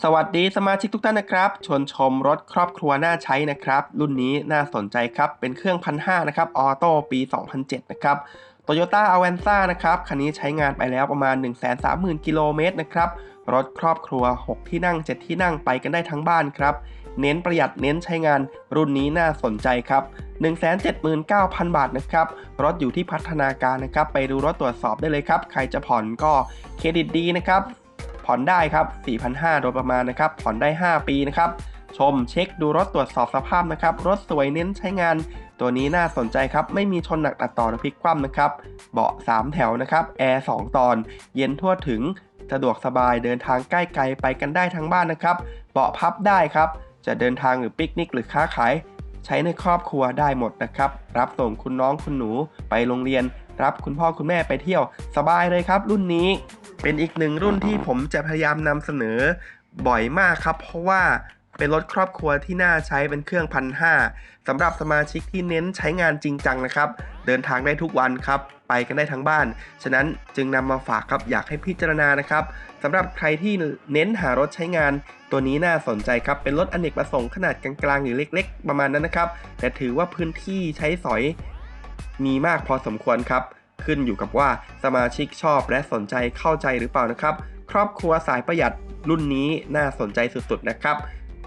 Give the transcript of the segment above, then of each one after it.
สวัสดีสมาชิกทุกท่านนะครับ ชวนชมรถครอบครัวน่าใช้นะครับ รุ่นนี้น่าสนใจครับ เป็นเครื่องพันห้านะครับ ออโต้ปี 2007 นะครับ Toyota a v a n z a นะครับ คันนี้ใช้งานไปแล้วประมาณ 130,000 กิโลเมตรนะครับ รถครอบครัว 6 ที่นั่ง 7 ที่นั่งไปกันได้ทั้งบ้านครับ เน้นประหยัดเน้นใช้งานรุ่นนี้น่าสนใจครับ 179,000 บาทนะครับ รถอยู่ที่พัฒนาการนะครับ ไปดูรถตรวจสอบได้เลยครับ ใครจะผ่อนก็เครดิตดีนะครับ ผ่อนได้ครับ 4,500 โดยประมาณนะครับ ผ่อนได้ 5 ปีนะครับ ชมเช็คดูรถตรวจสอบสภาพนะครับ รถสวยเน้นใช้งาน ตัวนี้น่าสนใจครับ ไม่มีชนหนักตัดต่อหรือพลิกคว่ำนะครับ เบาะ 3 แถวนะครับ แอร์ 2 ตอน เย็นทั่วถึง สะดวกสบาย เดินทางใกล้ไกลไปกันได้ทั้งบ้านนะครับ เบาะพับได้ครับ จะเดินทางหรือปิกนิกหรือค้าขาย ใช้ในครอบครัวได้หมดนะครับ รับส่งคุณน้องคุณหนูไปโรงเรียน รับคุณพ่อคุณแม่ไปเที่ยวสบายเลยครับ รุ่นนี้เป็นอีกหนึ่งรุ่นที่ผมจะพยายามนำเสนอบ่อยมากครับ เพราะว่า เป็นรถครอบครัวที่น่าใช้เป็นเครื่องพันห้าสำหรับสมาชิกที่เน้นใช้งานจริงจังนะครับ เดินทางได้ทุกวันครับ ไปกันได้ทั้งบ้าน ฉะนั้นจึงนำมาฝากครับอยากให้พิจารณานะครับสำหรับใครที่เน้นหารถใช้งาน ตัวนี้น่าสนใจครับ เป็นรถอเนกประสงค์ขนาดกลางๆหรือเล็ก ๆ ประมาณนั้นนะครับ แต่ถือว่าพื้นที่ใช้สอยมีมากพอสมควรครับขึ้นอยู่กับว่าสมาชิกชอบและสนใจเข้าใจหรือเปล่านะครับ ครอบครัวสายประหยัดรุ่นนี้น่าสนใจสุดๆนะครับ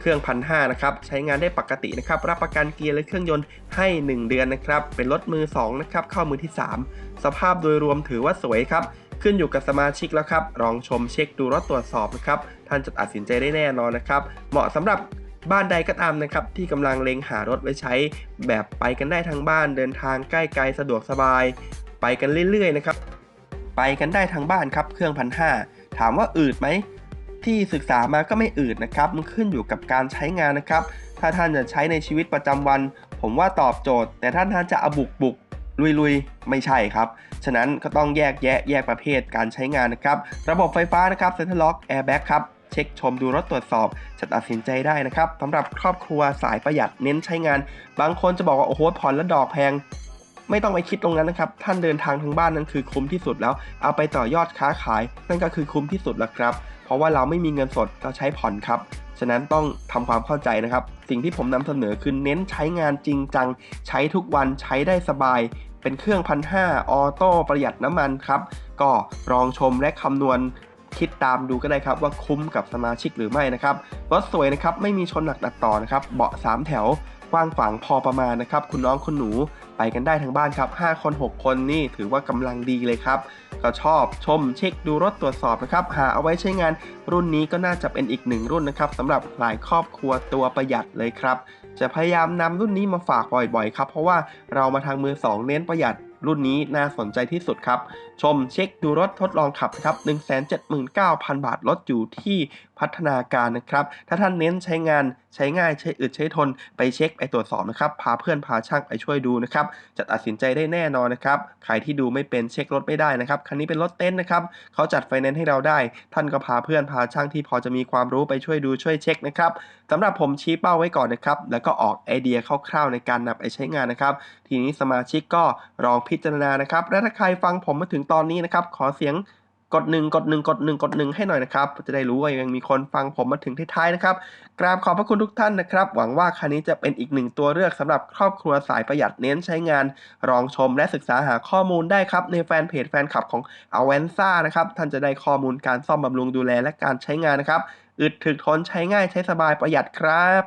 เครื่องพันห้านะครับ ใช้งานได้ปกตินะครับ รับประกันเกียร์และเครื่องยนต์ให้ 1 เดือนนะครับ เป็นรถมือ2นะครับ เข้ามือที่ 3 สภาพโดยรวมถือว่าสวยครับ ขึ้นอยู่กับสมาชิกแล้วครับ ลองชมเช็คดูรถตรวจสอบนะครับ ท่านจะตัดสินใจได้แน่นอนนะครับ เหมาะสำหรับบ้านใดก็ตามนะครับที่กำลังเล็งหารถไว้ใช้ แบบไปกันได้ทั้งบ้านเดินทางใกล้ไกลสะดวกสบาย ไปกันเรื่อยๆนะครับ ไปกันได้ทั้งบ้านครับเครื่องพันห้าถามว่าอืดไหม ที่ศึกษามาก็ไม่อืดนะครับ มันขึ้นอยู่กับการใช้งานนะครับ ถ้าท่านจะใช้ในชีวิตประจำวัน ผมว่าตอบโจทย์ แต่ท่านท่านจะอบุกบุกลุยลุยๆไม่ใช่ครับ ฉะนั้นก็ต้องแยกแยะแยกประเภทการใช้งานนะครับ ระบบไฟฟ้านะครับเซ็นทรัลล็อกแอร์แบ็กครับเช็คชมดูรถตรวจสอบจะตัดสินใจได้นะครับสำหรับครอบครัวสายประหยัดเน้นใช้งาน บางคนจะบอกว่าโอ้โหผ่อนแล้วดอกแพง ไม่ต้องไปคิดตรงนั้นนะครับ ท่านเดินทางทั้งบ้านนั้นคือคุ้มที่สุดแล้ว เอาไปต่อยอดค้าขาย นั่นก็คือคุ้มที่สุดแล้วครับ เพราะว่าเราไม่มีเงินสดเราใช้ผ่อนครับ ฉะนั้นต้องทำความเข้าใจนะครับ สิ่งที่ผมนำเสนอคือเน้นใช้งานจริงจัง ใช้ทุกวันใช้ได้สบาย เป็นเครื่องพันห้าออโต้ประหยัดน้ำมันครับ ก็ลองชมและคำนวณ คิดตามดูก็ได้ครับว่าคุ้มกับสมาชิกหรือไม่นะครับรถสวยนะครับไม่มีชนหนักตัดต่อนะครับเบาะ 3 แถวกว้างขวางพอประมาณนะครับคุณน้องคุณหนูไปกันได้ทั้งบ้านครับ 5 คน 6 คนนี่ถือว่ากำลังดีเลยครับ ก็ชอบชมเช็คดูรถตรวจสอบนะครับ หาเอาไว้ใช้งานรุ่นนี้ก็น่าจะเป็นอีกหนึ่งรุ่นนะครับสำหรับหลายครอบครัวตัวประหยัดเลยครับ จะพยายามนำรุ่นนี้มาฝากบ่อยๆครับ เพราะว่าเรามาทางมือ 2 เน้นประหยัด รุ่นนี้น่าสนใจที่สุดครับ ชมเช็คดูรถทดลองขับนะครับ 179,000 บาทรถอยู่ที่พัฒนาการนะครับ ถ้าท่านเน้นใช้งาน ใช้ง่ายใช้อึดใช้ทนไปเช็คไปตรวจสอบนะครับ พาเพื่อนพาช่างไปช่วยดูนะครับ จะตัดสินใจได้แน่นอนนะครับ ใครที่ดูไม่เป็นเช็ครถไม่ได้นะครับ คันนี้เป็นรถเต้นนะครับ เขาจัดไฟแนนซ์ให้เราได้ ท่านก็พาเพื่อนพาช่างที่พอจะมีความรู้ไปช่วยดูช่วยเช็คนะครับสำหรับผมชี้เป้าไว้ก่อนนะครับ แล้วก็ออกไอเดียคร่าวๆในการนำไปใช้งานนะครับ ทีนี้สมาชิกก็ลองพิจารณานะครับ และถ้าใครฟังผมมาถึงตอนนี้นะครับ ขอเสียง กดหนึ่งกดหนึ่งกดหนึ่งกดหนึ่งให้หน่อยนะครับจะได้รู้ว่ายังมีคนฟังผมมาถึงท้ายๆนะครับกราบขอบพระคุณทุกท่านนะครับ หวังว่าคันนี้จะเป็นอีกหนึ่งตัวเลือกสำหรับครอบครัวสายประหยัดเน้นใช้งานลองชมและศึกษาหาข้อมูลได้ครับ ในแฟนเพจแฟนคลับของ a v a n z a นะครับท่านจะได้ข้อมูลการซ่อมบำรุงดูแลและการใช้งานนะครับอึดถึกทนใช้ง่ายใช้สบายประหยัดครับ